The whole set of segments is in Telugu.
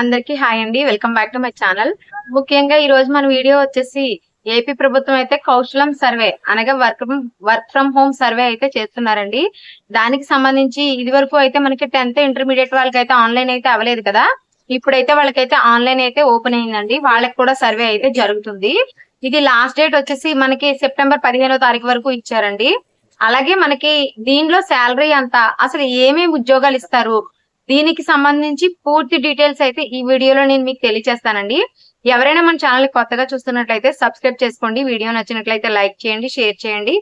అందరికీ హాయ్ అండి. Welcome back to my channel. ముఖ్యంగా ఈ రోజు మన వీడియో వచ్చేసి ఏపీ ప్రభుత్వం అయితే కౌశలం సర్వే అనగా work work from home survey అయితే చేస్తున్నారండి. దానికి సంబంధించి ఇది వరకు అయితే మనకి టెన్త్ ఇంటర్మీడియట్ వాళ్ళకి అయితే ఆన్లైన్ అయితే అవ్వలేదు కదా. ఇప్పుడైతే వాళ్ళకైతే ఆన్లైన్ అయితే ఓపెన్ అయిందండి. వాళ్ళకి కూడా సర్వే అయితే జరుగుతుంది. ఇది లాస్ట్ డేట్ వచ్చేసి మనకి సెప్టెంబర్ పదిహేనో తారీఖు వరకు ఇచ్చారండి. అలాగే మనకి దీనిలో శాలరీ అంతా అసలు ఏమేమి ఉద్యోగాలు ఇస్తారు? దీనికి సంబంధించి పూర్తి డీటెయిల్స్ అయితే ఈ వీడియోలో నేను మీకు తెలియజేస్తానండి ఎవరైనా మన ఛానల్ కొత్తగా చూస్తున్నట్లయితే సబ్స్క్రైబ్ చేసుకోండి. వీడియో నచ్చినట్లయితే లైక్ చేయండి షేర్ చేయండి.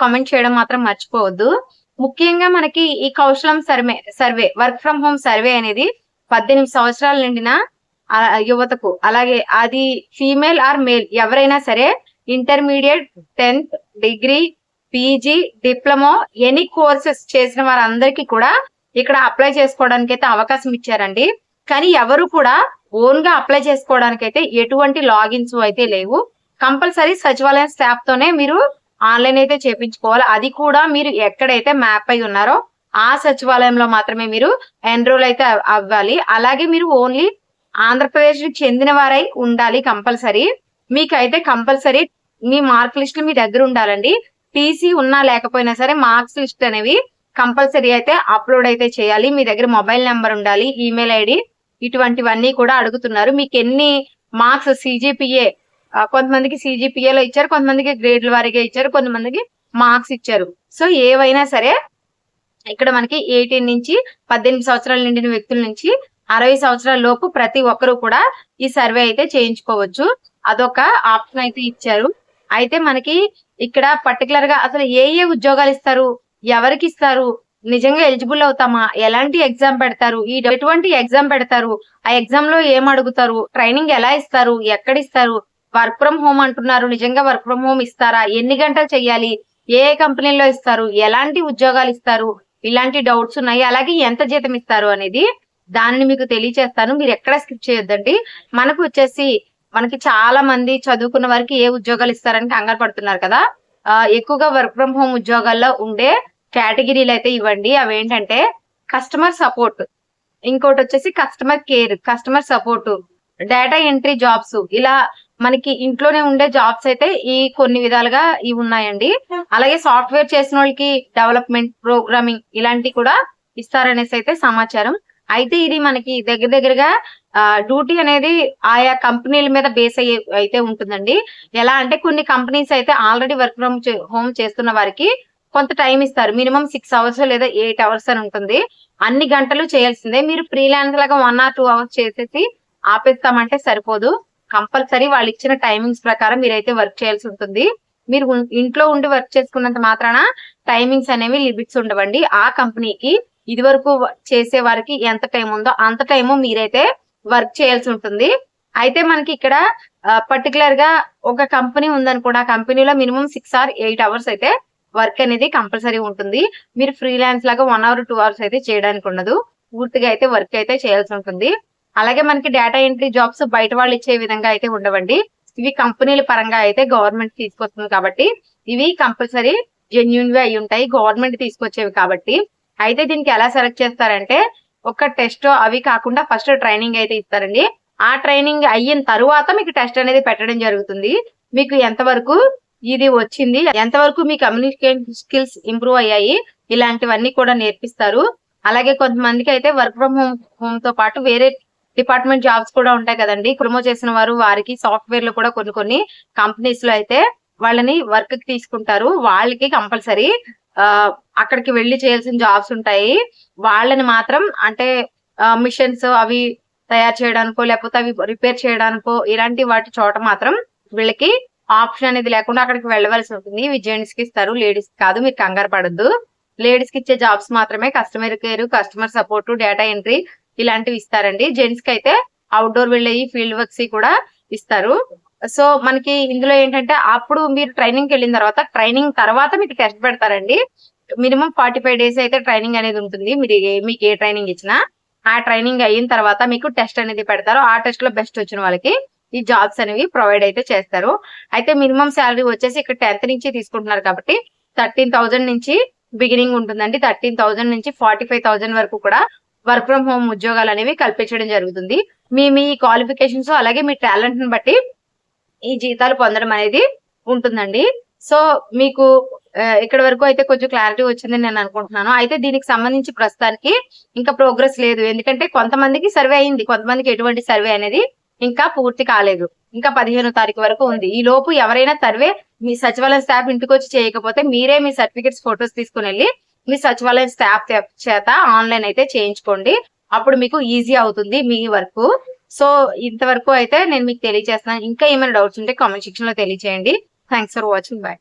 కామెంట్ చేయడం మాత్రం మర్చిపోవద్దు. ముఖ్యంగా మనకి ఈ Kaushalam survey survey work from home survey అనేది పద్దెనిమిది సంవత్సరాలు నిండిన యువతకు అలాగే అది ఫీమేల్ ఆర్ మేల్ ఎవరైనా సరే intermediate tenth degree PG diploma any courses చేసిన వారందరికీ కూడా ఇక్కడ అప్లై చేసుకోవడానికి అయితే అవకాశం ఇచ్చారండి. కానీ ఎవరు కూడా ఓన్గా అప్లై చేసుకోవడానికి అయితే ఎటువంటి లాగిన్స్ అయితే లేవు. కంపల్సరీ సచివాలయం స్టాఫ్ తోనే మీరు ఆన్లైన్ అయితే చేపించుకోవాలి. అది కూడా మీరు ఎక్కడైతే మ్యాప్ అయి ఉన్నారో ఆ సచివాలయంలో మాత్రమే మీరు ఎన్రోల్ అయితే అవ్వాలి. అలాగే మీరు ఓన్లీ ఆంధ్రప్రదేశ్కి చెందిన వారై ఉండాలి కంపల్సరీ. మీకైతే కంపల్సరీ మీ మార్క్ లిస్ట్ మీ దగ్గర ఉండాలండి. టీసీ ఉన్నా లేకపోయినా సరే మార్క్స్ లిస్ట్ అనేవి కంపల్సరీ అయితే అప్లోడ్ అయితే చేయాలి. మీ దగ్గర మొబైల్ నెంబర్ ఉండాలి ఈమెయిల్ ఐడి ఇటువంటివన్నీ కూడా అడుగుతున్నారు. మీకు ఎన్ని మార్క్స్ సిజిపిఏ కొంతమందికి సిజిపిఏలో లో ఇచ్చారు కొంతమందికి గ్రేడ్ల వారీగా ఇచ్చారు కొంతమందికి మార్క్స్ ఇచ్చారు. సో ఏవైనా సరే ఇక్కడ మనకి ఎయిటీన్ నుంచి పద్దెనిమిది సంవత్సరాల నిండిన వ్యక్తుల నుంచి అరవై సంవత్సరాల లోపు ప్రతి ఒక్కరూ కూడా ఈ సర్వే అయితే చేయించుకోవచ్చు. అదొక ఆప్షన్ అయితే ఇచ్చారు. అయితే మనకి ఇక్కడ పర్టికులర్గా అసలు ఏ ఏ ఉద్యోగాలు ఇస్తారు? ఎవరికి ఇస్తారు నిజంగా ఎలిజిబుల్ అవుతామా? ఎలాంటి ఎగ్జామ్ పెడతారు? ఈ ఎటువంటి ఎగ్జామ్ పెడతారు? ఆ ఎగ్జామ్లో ఏం అడుగుతారు? ట్రైనింగ్ ఎలా ఇస్తారు? ఎక్కడ ఇస్తారు వర్క్ ఫ్రమ్ హోమ్ అంటున్నారు. నిజంగా వర్క్ ఫ్రమ్ హోమ్ ఇస్తారా? ఎన్ని గంటలు చెయ్యాలి ఏ కంపెనీలో ఇస్తారు? ఎలాంటి ఉద్యోగాలు ఇస్తారు? ఇలాంటి డౌట్స్ ఉన్నాయి. అలాగే ఎంత జీతం ఇస్తారు అనేది దాన్ని మీకు తెలియచేస్తాను. మీరు ఎక్కడ స్కిప్ చేయొద్దండి. మనకు వచ్చేసి మనకి చాలా మంది చదువుకున్న వారికి ఏ ఉద్యోగాలు ఇస్తారని కంగారు పడుతున్నారు కదా. ఎక్కువగా వర్క్ ఫ్రమ్ హోమ్ ఉద్యోగాల్లో ఉండే కేటగిరీలు అయితే ఇవ్వండి. అవి ఏంటంటే కస్టమర్ సపోర్ట్ ఇంకోటి వచ్చేసి customer care customer support data entry jobs ఇలా మనకి ఇంట్లోనే ఉండే జాబ్స్ అయితే ఈ కొన్ని విధాలుగా ఇవి ఉన్నాయండి. అలాగే సాఫ్ట్వేర్ చేసిన వాళ్ళకి డెవలప్మెంట్ ప్రోగ్రామింగ్ ఇలాంటివి కూడా ఇస్తారనేసి అయితే సమాచారం. అయితే ఇది మనకి దగ్గర దగ్గరగా డ్యూటీ అనేది ఆయా కంపెనీల మీద బేస్ అయ్యే అయితే ఉంటుందండి. ఎలా అంటే కొన్ని కంపెనీస్ అయితే ఆల్రెడీ వర్క్ ఫ్రమ్ హోమ్ చేస్తున్న వారికి కొంత టైం ఇస్తారు. మినిమం సిక్స్ అవర్స్ లేదా ఎయిట్ అవర్స్ అని ఉంటుంది. అన్ని గంటలు చేయాల్సిందే. మీరు ఫ్రీలాన్స్ లాగా వన్ ఆర్ టూ అవర్స్ చేసేసి ఆపేస్తామంటే సరిపోదు. కంపల్సరీ వాళ్ళు ఇచ్చిన టైమింగ్స్ ప్రకారం మీరైతే వర్క్ చేయాల్సి ఉంటుంది. మీరు ఇంట్లో ఉండి వర్క్ చేసుకున్నంత మాత్రాన టైమింగ్స్ అనేవి లిమిట్స్ ఉండవండి. ఆ కంపెనీకి ఇది వరకు చేసే వారికి ఎంత టైం ఉందో అంత టైము మీరైతే వర్క్ చేయాల్సి ఉంటుంది. అయితే మనకి ఇక్కడ పర్టికులర్గా ఒక కంపెనీ ఉందనుకోండి. ఆ కంపెనీలో minimum six or eight hours అయితే వర్క్ అనేది కంపల్సరీ ఉంటుంది. మీరు ఫ్రీలాన్స్ లాగా వన్ అవర్ టూ అవర్స్ అయితే చేయడానికి ఉండదు. పూర్తిగా అయితే వర్క్ అయితే చేయాల్సి ఉంటుంది. అలాగే మనకి డేటా ఎంట్రీ జాబ్స్ బయట వాళ్ళు ఇచ్చే విధంగా అయితే ఉండవండి. ఇవి కంపెనీల పరంగా అయితే గవర్నమెంట్ తీసుకొస్తుంది కాబట్టి ఇవి కంపల్సరీ జెన్యున్గా అయి ఉంటాయి. గవర్నమెంట్ తీసుకొచ్చేవి కాబట్టి. అయితే దీనికి ఎలా సెలెక్ట్ చేస్తారంటే ఒక టెస్ట్ అవి కాకుండా ఫస్ట్ ట్రైనింగ్ అయితే ఇస్తారండి. ఆ ట్రైనింగ్ అయిన తరువాత మీకు టెస్ట్ అనేది పెట్టడం జరుగుతుంది. మీకు ఎంతవరకు ఇది వచ్చింది. ఎంతవరకు మీ కమ్యూనికేషన్ స్కిల్స్ ఇంప్రూవ్ అయ్యాయి ఇలాంటివన్నీ కూడా నేర్పిస్తారు. అలాగే కొంతమందికి అయితే వర్క్ ఫ్రమ్ హోమ్ హోమ్తో పాటు వేరే డిపార్ట్మెంట్ జాబ్స్ కూడా ఉంటాయి కదండి. ప్రమో చేసిన వారు వారికి సాఫ్ట్వేర్లో కూడా కొన్ని కొన్ని కంపెనీస్లో అయితే వాళ్ళని వర్క్కి తీసుకుంటారు. వాళ్ళకి కంపల్సరీ అక్కడికి వెళ్ళి చేయాల్సిన జాబ్స్ ఉంటాయి. వాళ్ళని మాత్రం అంటే మిషన్స్ అవి తయారు చేయడానికో లేకపోతే అవి రిపేర్ చేయడానికో ఇలాంటి వాటి చోట మాత్రం వీళ్ళకి ఆప్షన్ అనేది లేకుండా అక్కడికి వెళ్ళవలసి ఉంటుంది. ఇవి జెంట్స్కి ఇస్తారు లేడీస్ కాదు మీరు కంగారు పడద్దు. లేడీస్కి ఇచ్చే జాబ్స్ మాత్రమే customer care customer support data entry ఇలాంటివి ఇస్తారండి. జెంట్స్కి అయితే అవుట్డోర్ వెళ్ళేవి ఫీల్డ్ వర్క్స్ కూడా ఇస్తారు. సో మనకి ఇందులో ఏంటంటే అప్పుడు మీరు ట్రైనింగ్ వెళ్ళిన తర్వాత ట్రైనింగ్ తర్వాత మీకు టెస్ట్ పెడతారండి. మినిమం ఫార్టీ ఫైవ్ డేస్ అయితే ట్రైనింగ్ అనేది ఉంటుంది. మీరు ఏ- మీకు ఏ ట్రైనింగ్ ఇచ్చినా. ఆ ట్రైనింగ్ అయిన తర్వాత మీకు టెస్ట్ అనేది పెడతారు. ఆ టెస్ట్లో బెస్ట్ వచ్చిన వాళ్ళకి ఈ జాబ్స్ అనేవి ప్రొవైడ్ అయితే చేస్తారు. అయితే మినిమం శాలరీ వచ్చేసి ఇక్కడ టెన్త్ నుంచి తీసుకుంటున్నారు కాబట్టి థర్టీన్ నుంచి బిగినింగ్ ఉంటుందండి. థర్టీన్ నుంచి ఫార్టీ ఫైవ్ థౌజండ్ వరకు కూడా వర్క్ ఫ్రం హోమ్ ఉద్యోగాలు అనేవి కల్పించడం జరుగుతుంది. మీ మీ క్వాలిఫికేషన్స్ అలాగే మీ టాలెంట్ని బట్టి ఈ జీతాలు పొందడం అనేది ఉంటుందండి. సో మీకు ఇక్కడ వరకు అయితే కొంచెం క్లారిటీ వచ్చిందని నేను అనుకుంటున్నాను. అయితే దీనికి సంబంధించి ప్రస్తుతానికి ఇంకా ప్రోగ్రెస్ లేదు. ఎందుకంటే కొంతమందికి సర్వే అయింది. కొంతమందికి ఎటువంటి సర్వే అనేది ఇంకా పూర్తి కాలేదు. ఇంకా పదిహేనో తారీఖు వరకు ఉంది. ఈ లోపు ఎవరైనా సర్వే మీ సచివాలయం స్టాఫ్ ఇంటికి వచ్చి చేయకపోతే మీరే మీ సర్టిఫికెట్స్ ఫొటోస్ తీసుకుని వెళ్ళి మీ సచివాలయం స్టాఫ్ చేత ఆన్లైన్ అయితే చేయించుకోండి. అప్పుడు మీకు ఈజీ అవుతుంది మీ వర్క్. సో ఇంతవరకు అయితే నేను మీకు తెలియజేస్తున్నాను. ఇంకా ఏమైనా డౌట్స్ ఉంటే కామెంట్ సెక్షన్లో తెలియజేయండి. Thanks for watching. బాయ్.